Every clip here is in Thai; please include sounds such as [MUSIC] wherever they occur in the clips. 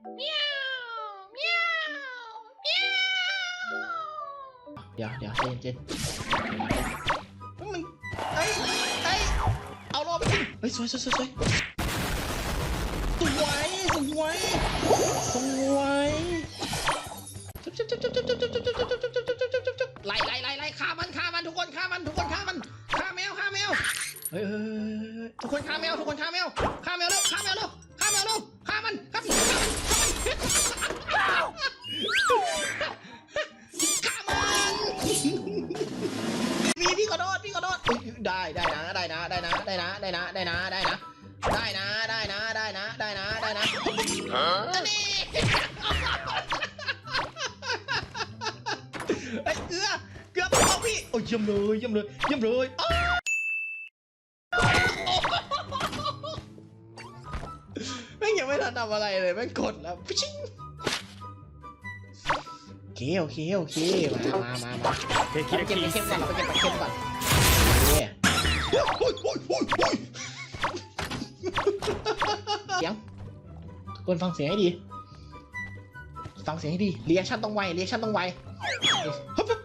เดี๋ยวเดี๋ยวเจนเจนมันเอ้ยเอ้ยเอารอบไปกินเฮ้ยสวยสวยสวยสวยสวยสวยสวยจุ๊บจุ๊บจุ๊บจุ๊บจุ๊บจุ๊บจุ๊บจุ๊บจุ๊บจุ๊บจุ๊บจุ๊บจุ๊บจุ๊บจุ๊บไล่ไล่ไล่ไล่ฆ่ามันฆ่ามันทุกคนฆ่ามันทุกคนฆ่ามันฆ่าแมวฆ่าแมวเฮ้ยเฮ้ยเฮ้ยเฮ้ยเฮ้ยทุกคนฆ่าแมวทุกคนฆ่าแมวฆ่าแมวเร็วฆ่าแมวเร็วฆ่าแมวเร็ว ขอโทษพี่ขอโทษอุ๊ยได้ได้นะได้นะได้นะได้นะได้นะได้นะได้นะได้นะได้นะได้นะได้นะได้นะอันนี้ไอ้ยเกลือเกลือพี่บอกพี่โอ้ยเยี่ยมเลยเยี่ยมเลยเยี่ยมเลยอ้าวแม่งยังไม่ทันทำอะไรเลยแม่งกดแล้วชิงโอ เคโอเคโอเคมามามามา Take เราไป it เก็บ easy. ปลาเค็มก่อนเราไปเก็บปลาเค็มก่อนเนี่ยโอ้ยโอ้ยโอ้ยโอ้ยเสียงทุกคนฟังเสียงให้ดี ฟังเสียงให้ดีเรียกชั่นต้องไวเรียกชั่นต้องไวฮึบฮึบ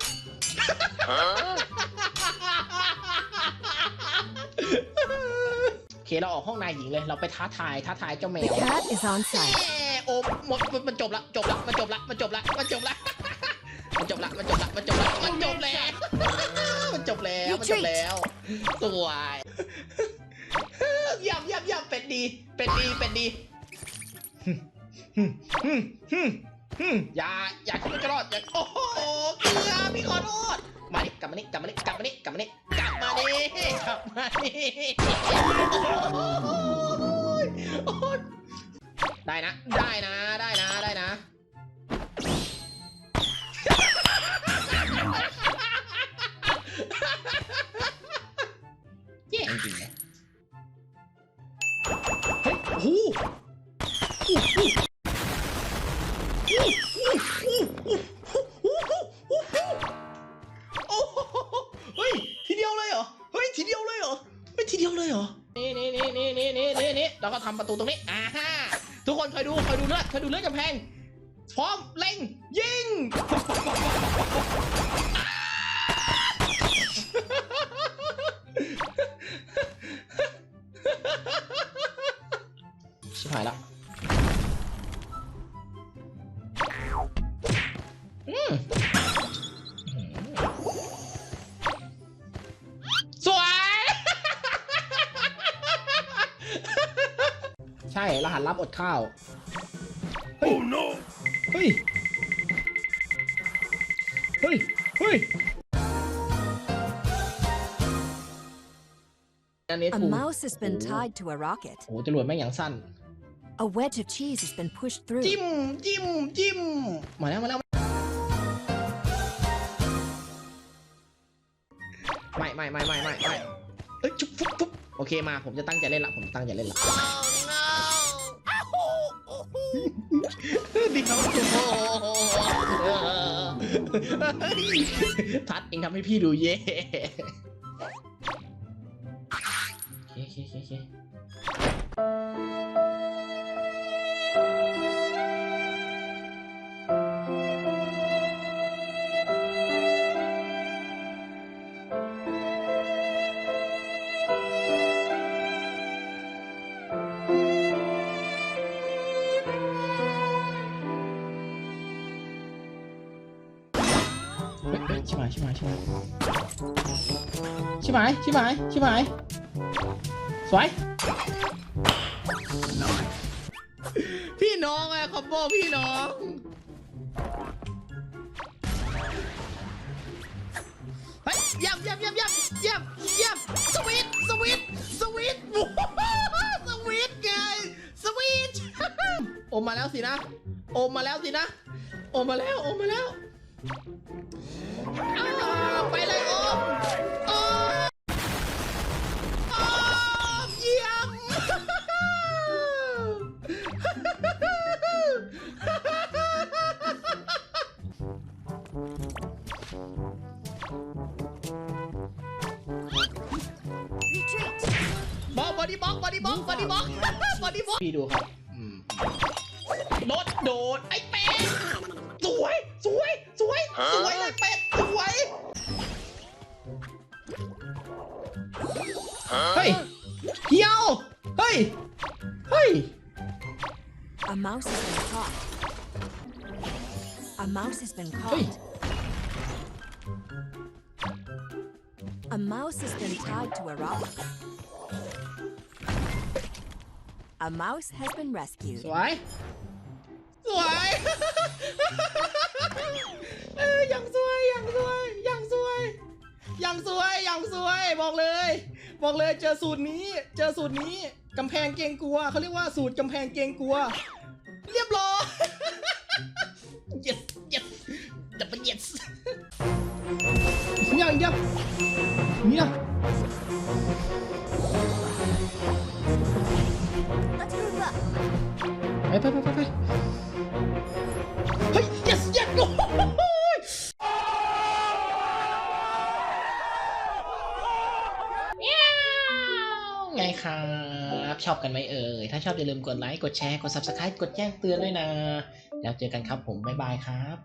โอเคเราออกห้องนายหญิงเลย เราไปท้าทายท้าทายเจ้าแม The ว cat is on แห site. มโอ้หมดมันมันจบละจบละมันจบละมันจบละมันจบละ มันจบละมันจบละมันจบละมันจบแล้วมันจบแล้วมันจบแล้วสวยเยับยับยับเป็ดดี เป็ดดีเป็ดดีหึหึหึหึอย่าอย่าคิดว่าจะรอดอย่าโอ้โหเกลือพี่ขอโทษมานี่กลับมานี่กลับมานี่กลับมานี่กลับมานี่กลับมานี่กลับมานี่โอ้ยได้นะ ได้นะได้ โอ้โหโอ้โหโอ้โหเฮ้ย ทีเดียวเลยเหรอ เฮ้ย ทีเดียวเลยเหรอไม่ทีเดียวเลยเหรอ นี่นี่นี่นี่นี่นี่นี่นี่แล้วก็ทำประตูตรงนี้ อ่าฮะทุกคนคอยดูคอยดูเลือดคอยดูเลือดกำแพง พร้อม เล็ง ยิง สวย ใช่ รหัสลับอดข้าว Oh no! เฮ้ย เฮ้ย เฮ้ย อันนี้ A ถูก mouse has been tied to a rocket. โอ้โหจรวดแม่งอย่างสั้น A wedge of cheese has been pushed through. จิ้มจิ้มจิ้มมาแล้วมาแล้ว ไม่ไม่ไม่ไม่ไม่ไม่เอ้ยจุ๊บฟุ๊บฟุ๊บโอเคมาผมจะตั้งใจเล่นละผมตั้งใจเล่นละดีครับทัดเองทำให้พี่ดูเย่โอเคโอเคโอเค ชิบหายชิบหายชิบหายชิบหายชิบหายชิบหายสวยพี่น้องอะคอมโบพี่น้องเฮ้ยยี่ยมเยี่ยมเยี่ยมเยี่ยมเยี่ยมเยี่ยมสวิตสวิตสวิตโอ้โหสวิตไงสวิตโอมมาแล้วสินะโอมมาแล้วสินะโอมมาแล้วโอมมาแล้ว ไปเลยโอมโอมโอมเยี่ยม บล็อกบอดี้บล็อกบอดี้บล็อกบอดี้บล็อกบอดี้บล็อกพี่ดูครับโดดโดนไอ้เป็ดสวย สวย สวย สวยเลยเป็ด สวย เฮ้ยเฮียวเฮ้ย เฮ้ย A mouse has been caught. A mouse has been Hey. caught. A mouse has been tied to a rock. A mouse has been ส rescued. วย [LAUGHS] สวย บอกเลยเจอสูตรนี้ เจอสูตรนี้กำแพงเกรงกลัวเขาเรียกว่าสูตรกำแพงเกรงกลัว เรียบร้อย yes yes double yes สัญญาณอีกยังนี่ย ไงครับ ชอบกันไหมเอ่ย ถ้าชอบอย่าลืมกดไลค์ กดแชร์ กด subscribe กดแจ้งเตือนด้วยนะ แล้วเจอกันครับผม บ๊ายบายครับ